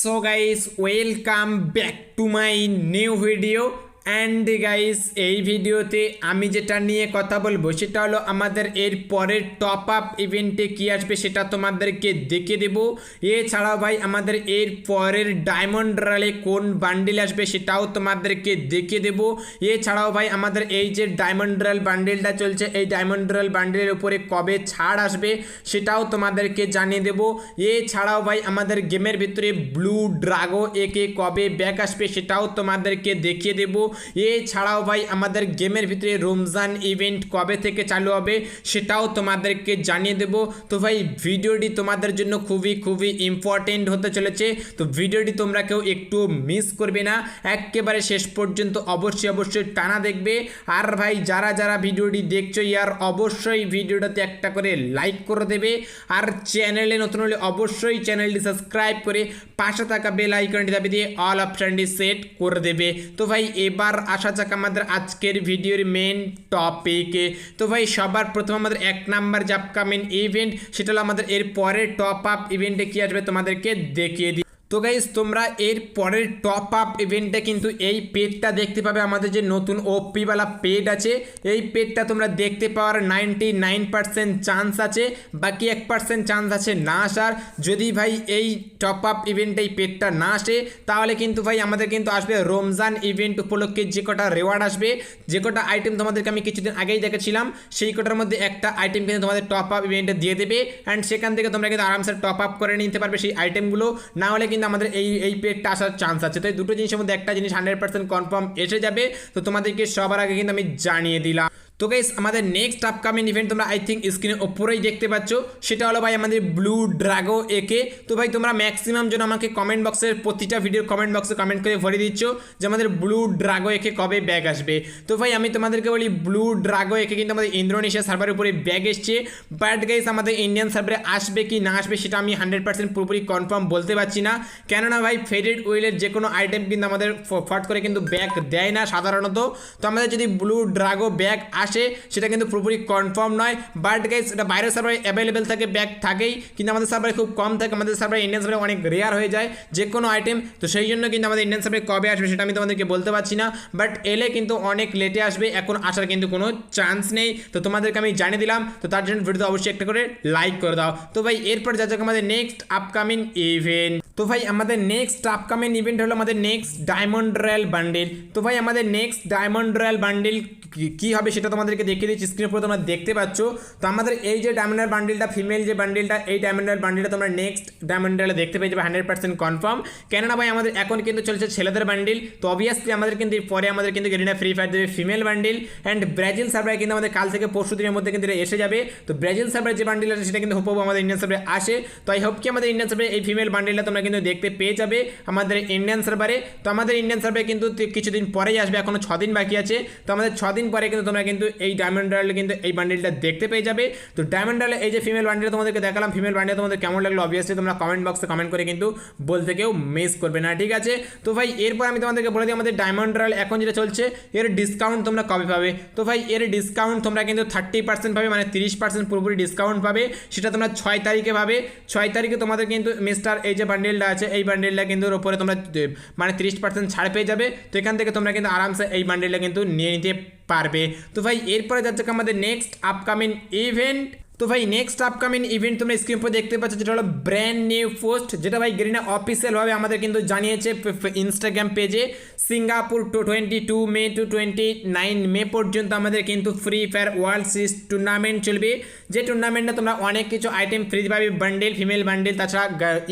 So guys, welcome back to my new video. And guys এই ভিডিওতে আমি যেটা নিয়ে কথা বলবো সেটা হলো আমাদের এর পরের টপ আপ ইভেন্টে কী আসবে সেটা তোমাদেরকে দেখে দেব এছাড়াও ভাই আমাদের এর পরের ডায়মন্ড রালে কোন বান্ডিল আসবে সেটাও তোমাদেরকে দেখে দেবো এছাড়াও ভাই আমাদের এই যে ডায়মন্ড রাল বান্ডিলটা চলছে এই ডায়মন্ড রাল বান্ডিলের উপরে কবে ছাড় আসবে সেটাও তোমাদেরকে জানিয়ে দেবো এছাড়াও ভাই আমাদের গেমের ভিতরে ব্লু ড্রাগো একে কবে ব্যাক আসবে সেটাও তোমাদেরকে দেখিয়ে দেবো এছাড়াও ভাই আমাদের গেমের ভিতরে রমজান ইভেন্ট কবে থেকে চালু হবে সেটাও তোমাদেরকে জানিয়ে দেব তো ভাই ভিডিওটি তোমাদের জন্য খুবই খুবই ইম্পর্টেন্ট হতে চলেছে তো ভিডিওটি তোমরা কেউ একটু মিস করবে না একেবারে শেষ পর্যন্ত অবশ্যই অবশ্যই টানা দেখবে আর ভাই যারা যারা ভিডিওটি দেখছো ইয়ার অবশ্যই ভিডিওটাতে একটা করে লাইক করে দেবে আর চ্যানেলে নতুন হলে অবশ্যই চ্যানেলটি সাবস্ক্রাইব করে পাশে থাকা বেল আইকনটি দাবি দিয়ে অল অপশানটি সেট করে দেবে তো ভাই এবার এবার আসা যাক আমাদের আজকের ভিডিওর মেন টপিকে তো ভাই সবার প্রথম আমাদের এক নাম্বার যে আপকামিং ইভেন্ট সেটা হলো আমাদের এর পরের টপ আপ ইভেন্টে কী আসবে তোমাদেরকে দেখিয়ে দিই তো গাইজ তোমরা এর পরের টপ আপ ইভেন্টে কিন্তু এই পেডটা দেখতে পাবে আমাদের যে নতুন ওপিওয়ালা পেড আছে এই পেডটা তোমরা দেখতে পাওয়ার নাইনটি নাইন পার্সেন্ট চান্স আছে বাকি এক পার্সেন্ট চান্স আছে না আসার যদি ভাই এই টপ আপ ইভেন্টে এই পেডটা না আসে তাহলে কিন্তু ভাই আমাদের কিন্তু আসবে রমজান ইভেন্ট উপলক্ষে যে কটা রেওয়ার্ড আসবে যে কটা আইটেম তোমাদেরকে আমি কিছুদিন আগেই দেখেছিলাম সেই কটার মধ্যে একটা আইটেম কিন্তু তোমাদের টপ আপ ইভেন্টে দিয়ে দেবে অ্যান্ড সেখান থেকে তোমরা কিন্তু আরামসে টপ আপ করে নিতে পারবে সেই আইটেমগুলো না হলে কিন্তু কিন্তু আমাদের এই এই পেটটা আসার চান্স আছে তাই দুটো জিনিসের মধ্যে একটা জিনিস হান্ড্রেড পার্সেন্ট কনফার্ম এসে যাবে তো তোমাদেরকে সবার আগে কিন্তু আমি জানিয়ে দিলাম তো গাইস আমাদের নেক্সট আপকামিং ইভেন্ট তোমরা আই থিঙ্ক স্ক্রিনের ওপরেই দেখতে পাচ্ছ সেটা হলো ভাই আমাদের ব্লু ড্রাগো একে তো ভাই তোমরা ম্যাক্সিমাম যেন আমাকে কমেন্ট বক্সের প্রতিটা ভিডিওর কমেন্ট বক্সে কমেন্ট করে ভরে দিচ্ছ যে আমাদের ব্লু ড্রাগো একে কবে ব্যাগ আসবে তো ভাই আমি তোমাদেরকে বলি ব্লু ড্রাগো একে কিন্তু আমাদের ইন্দ্রোনেশিয়া সার্ভারের উপরে ব্যাগ এসছে বাট গাইস আমাদের ইন্ডিয়ান সার্ভারে আসবে কি না আসবে সেটা আমি হান্ড্রেড পার্সেন্ট পুরোপুরি কনফার্ম বলতে পারছি না কেননা ভাই ফেডেড উইলের যে কোনো আইটেম কিন্তু আমাদের ফট করে কিন্তু ব্যাগ দেয় না সাধারণত তো আমাদের যদি ব্লু ড্রাগো ব্যাগ আস আসে সেটা কিন্তু পুরোপুরি কনফার্ম নয় বাট গাইস এটা বাইরের সার্ভারে অ্যাভেলেবেল থাকে ব্যাক থাকেই কিন্তু আমাদের সার্ভারে খুব কম থাকে আমাদের সার্ভারে ইন্ডিয়ান সার্ভারে অনেক রেয়ার হয়ে যায় যে কোনো আইটেম তো সেই জন্য কিন্তু আমাদের ইন্ডিয়ান সার্ভারে কবে আসবে সেটা আমি তোমাদেরকে বলতে পারছি না বাট এলে কিন্তু অনেক লেটে আসবে এখন আসার কিন্তু কোনো চান্স নেই তো তোমাদেরকে আমি জানিয়ে দিলাম তো তার জন্য ভিডিওতে অবশ্যই একটা করে লাইক করে দাও তো ভাই এরপর যা যাক আমাদের নেক্সট আপকামিং ইভেন্ট তো ভাই আমাদের নেক্সট আপকামিং ইভেন্ট হলো আমাদের নেক্সট ডায়মন্ড রয়্যাল বান্ডিল তো ভাই আমাদের নেক্সট ডায়মন্ড রয়্যাল বান্ডিল কী হবে সেটা তোমাদেরকে দেখিয়ে দিচ্ছি স্ক্রিনের উপরে তোমরা দেখতে পাচ্ছ তো আমাদের এই যে ডায়মন্ডার বান্ডিলটা ফিমেল যে বান্ডিলটা এই ডায়মন্ডার বান্ডিলটা তোমরা নেক্সট ডায়মন্ডারে দেখতে পেয়ে যাবে হান্ড্রেড পার্সেন্ট কনফার্ম কেননা ভাই আমাদের এখন কিন্তু চলছে ছেলেদের বান্ডিল তো অবভিয়াসলি আমাদের কিন্তু পরে আমাদের কিন্তু গেরিনা ফ্রি ফায়ার দেবে female bundle and Brazil server কিন্তু আমাদের কাল থেকে পরশু দিনের মধ্যে কিন্তু এসে যাবে তো ব্রাজিল সার্ভার যে বান্ডিল আছে সেটা কিন্তু হোপ আমাদের ইন্ডিয়ান সার্ভে আসে তো আই হোপ কি আমাদের ইন্ডিয়ান সার্ভারে এই ফিমেল বান্ডিলটা তোমরা কিন্তু দেখতে পেয়ে যাবে আমাদের ইন্ডিয়ান সার্ভারে তো আমাদের ইন্ডিয়ান সার্ভারে কিন্তু কিছুদিন পরেই আসবে এখনও ছদিন বাকি আছে তো আমাদের ছদিন দিন পরে কিন্তু তোমরা কিন্তু এই ডায়মন্ড ডালে কিন্তু এই বান্ডিলটা দেখতে পেয়ে যাবে তো ডায়মন্ড ডালে এই যে ফিমেল বান্ডিলটা তোমাদেরকে দেখালাম ফিমেল বান্ডিল তোমাদের কেমন লাগলো অবভিয়াসলি তোমরা কমেন্ট বক্সে কমেন্ট করে কিন্তু বলতে কেউ মিস করবে না ঠিক আছে তো ভাই এরপর আমি তোমাদেরকে বলে দিই আমাদের ডায়মন্ড ডাল এখন যেটা চলছে এর ডিসকাউন্ট তোমরা কবে পাবে তো ভাই এর ডিসকাউন্ট তোমরা কিন্তু থার্টি পার্সেন্ট পাবে মানে তিরিশ পার্সেন্ট পুরোপুরি ডিসকাউন্ট পাবে সেটা তোমরা ছয় তারিখে পাবে ছয় তারিখে তোমাদের কিন্তু মিস্টার এই যে বান্ডিলটা আছে এই বান্ডিলটা কিন্তু ওপরে তোমরা মানে তিরিশ পার্সেন্ট ছাড় পেয়ে যাবে তো এখান থেকে তোমরা কিন্তু আরামসে এই বান্ডিলটা কিন্তু নিয়ে নিতে পারবে তো ভাই এরপরে যাচ্ছে আমাদের নেক্সট আপকামিং ইভেন্ট তো ভাই নেক্সট আপকামিং ইভেন্ট তোমরা স্ক্রিন উপর দেখতে পাচ্ছ যেটা হলো ব্র্যান্ড নিউ পোস্ট যেটা ভাই গ্রিনা অফিসিয়ালভাবে আমাদের কিন্তু জানিয়েছে ইনস্টাগ্রাম পেজে Singapore to twenty two May to twenty nine May পর্যন্ত আমাদের কিন্তু free fire world series tournament চলবে যে টুর্নামেন্টে তোমরা অনেক কিছু আইটেম ফ্রি পাবে বান্ডেল ফিমেল বান্ডেল তাছাড়া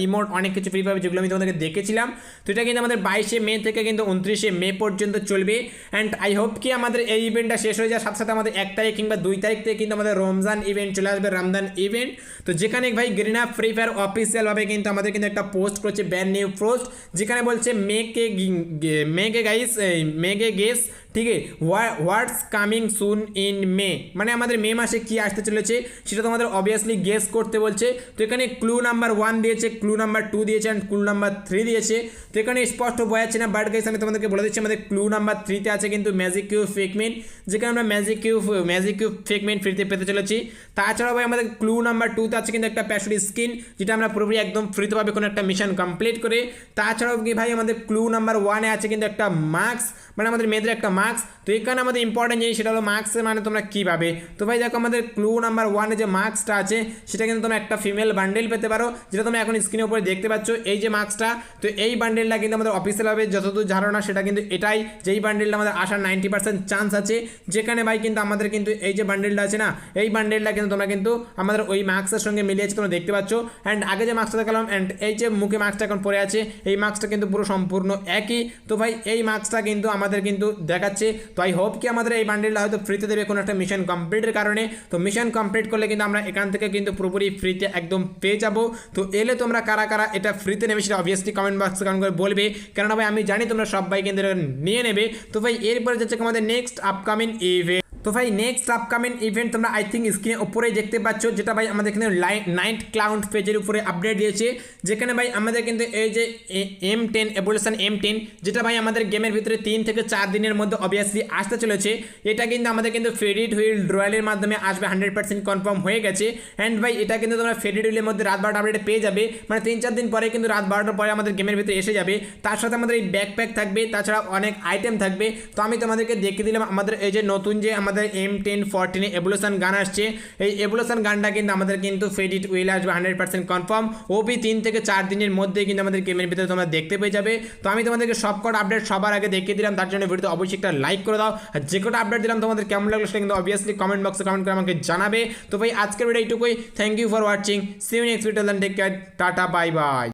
ইমোট অনেক কিছু ফ্রি পাবে যেগুলো আমি তোমাদেরকে দেখেছিলাম তো এটা কিন্তু আমাদের বাইশে মে থেকে কিন্তু উনত্রিশে মে পর্যন্ত চলবে অ্যান্ড আই হোপ কি আমাদের এই ইভেন্টটা শেষ হয়ে যাওয়ার সাথে সাথে আমাদের এক তারিখ কিংবা দুই তারিখ থেকে কিন্তু আমাদের রমজান ইভেন্ট চলে আসবে রামদান ইভেন্ট তো যেখানে ভাই গ্রিনা ফ্রি ফায়ার অফিসিয়ালভাবে কিন্তু আমাদের কিন্তু একটা পোস্ট করছে ব্যান নিউ পোস্ট যেখানে বলছে মেকে মেকে গাইস মেকে গেস ঠিক আছে what's coming soon in May মানে আমাদের মে মাসে কি আসতে চলেছে সেটা তোমাদের অবভিয়াসলি গেস করতে বলছে তো এখানে ক্লু নাম্বার ওয়ান দিয়েছে ক্লু নাম্বার টু দিয়েছে অ্যান্ড ক্লু নাম্বার থ্রি দিয়েছে তো এখানে স্পষ্ট বোঝা যাচ্ছে না বাট গাইস আমি তোমাদেরকে বলে দিচ্ছি আমাদের ক্লু নাম্বার থ্রিতে আছে কিন্তু ম্যাজিক কিউ ফেকমেন্ট যেখানে আমরা magic cube magic cube fragment ফ্রিতে পেতে চলেছি তাছাড়াও ভাই আমাদের ক্লু নাম্বার টুতে আছে কিন্তু একটা প্যাশরি স্কিন যেটা আমরা পুরোপুরি একদম ফ্রিতে পাবে কোনো একটা মিশন কমপ্লিট করে তাছাড়াও কি ভাই আমাদের ক্লু নাম্বার ওয়ানে আছে কিন্তু একটা মাস্ক মানে আমাদের মেয়েদের একটা মার্কস মার্কস তো এখানে আমাদের ইম্পর্টেন্ট জিনিস সেটা হলো মার্কসের মানে তোমরা কী পাবে তো ভাই দেখো আমাদের ক্লু নাম্বার ওয়ানে যে মার্কসটা আছে সেটা কিন্তু তোমরা একটা ফিমেল বান্ডেল পেতে পারো যেটা তুমি এখন স্ক্রিনের উপরে দেখতে পাচ্ছ এই যে মার্কসটা তো এই বান্ডেলটা কিন্তু আমাদের অফিসিয়ালভাবে যতদূর ধারণা সেটা কিন্তু এটাই যে এই বান্ডেলটা আমাদের আসার নাইনটি পার্সেন্ট চান্স আছে যেখানে ভাই কিন্তু আমাদের কিন্তু এই যে বান্ডেলটা আছে না এই বান্ডেলটা কিন্তু তোমরা কিন্তু আমাদের ওই মার্কসের সঙ্গে মিলিয়েছে তোমরা দেখতে পাচ্ছ অ্যান্ড আগে যে মার্কসটা দেখালাম অ্যান্ড এই যে মুখে মার্কসটা এখন পড়ে আছে এই মার্কসটা কিন্তু পুরো সম্পূর্ণ একই তো ভাই এই মার্কসটা কিন্তু আমাদের কিন্তু দেখা দেখাচ্ছে তো আই হোপ কি আমাদের এই বান্ডেলটা হয়তো ফ্রিতে দেবে কোনো একটা মিশন কমপ্লিটের কারণে তো মিশন কমপ্লিট করলে কিন্তু আমরা এখান থেকে কিন্তু পুরোপুরি ফ্রিতে একদম পেয়ে যাব তো এলে তোমরা কারা কারা এটা ফ্রিতে নেবে সেটা অবভিয়াসলি কমেন্ট বক্সে কমেন্ট করে বলবে কেননা ভাই আমি জানি তোমরা সব বাইক কিন্তু নিয়ে নেবে তো ভাই এরপরে যাচ্ছে আমাদের নেক্সট আপকামিং ইভেন্ট তো ভাই নেক্সট আপকামিং ইভেন্ট তোমরা আই থিঙ্ক স্ক্রিনে উপরেই দেখতে পাচ্ছ যেটা ভাই আমাদের এখানে নাইট ক্লাউন্ড পেজের উপরে আপডেট দিয়েছে যেখানে ভাই আমাদের কিন্তু এই যে M ten evolution M ten যেটা ভাই আমাদের গেমের ভিতরে তিন থেকে চার দিনের মধ্যে অবভিয়াসলি আসতে চলেছে এটা কিন্তু আমাদের কিন্তু ফেরিড হুইল ড্রয়ালের মাধ্যমে আসবে হান্ড্রেড পার্সেন্ট কনফার্ম হয়ে গেছে অ্যান্ড ভাই এটা কিন্তু তোমরা ফেরিড হুইলের মধ্যে রাত বারোটা আপডেট পেয়ে যাবে মানে তিন চার দিন পরে কিন্তু রাত বারোটার পরে আমাদের গেমের ভিতরে এসে যাবে তার সাথে আমাদের এই ব্যাকপ্যাক থাকবে তাছাড়া অনেক আইটেম থাকবে তো আমি তোমাদেরকে দেখিয়ে দিলাম আমাদের এই যে নতুন যে আমাদের আমাদের এম টেন ফরটিনে এভলিউশন গান আসছে এই এভলিউশন গানটা কিন্তু আমাদের কিন্তু ফেডিট উইল আসবে হান্ড্রেড পার্সেন্ট কনফার্ম ওপি তিন থেকে চার দিনের মধ্যে কিন্তু আমাদের কেমের ভিতরে তোমরা দেখতে পেয়ে যাবে তো আমি তোমাদেরকে সবকটা আপডেট সবার আগে দেখিয়ে দিলাম তার জন্য ভিডিওতে অবশ্যই একটা লাইক করে দাও আর যে কটা আপডেট দিলাম তোমাদের কেমন লাগলো সেটা কিন্তু অবভিয়াসলি কমেন্ট বক্সে কমেন্ট করে আমাকে জানাবে তো ভাই আজকের ভিডিও এইটুকুই thank you for watching see you next video take care tata bye by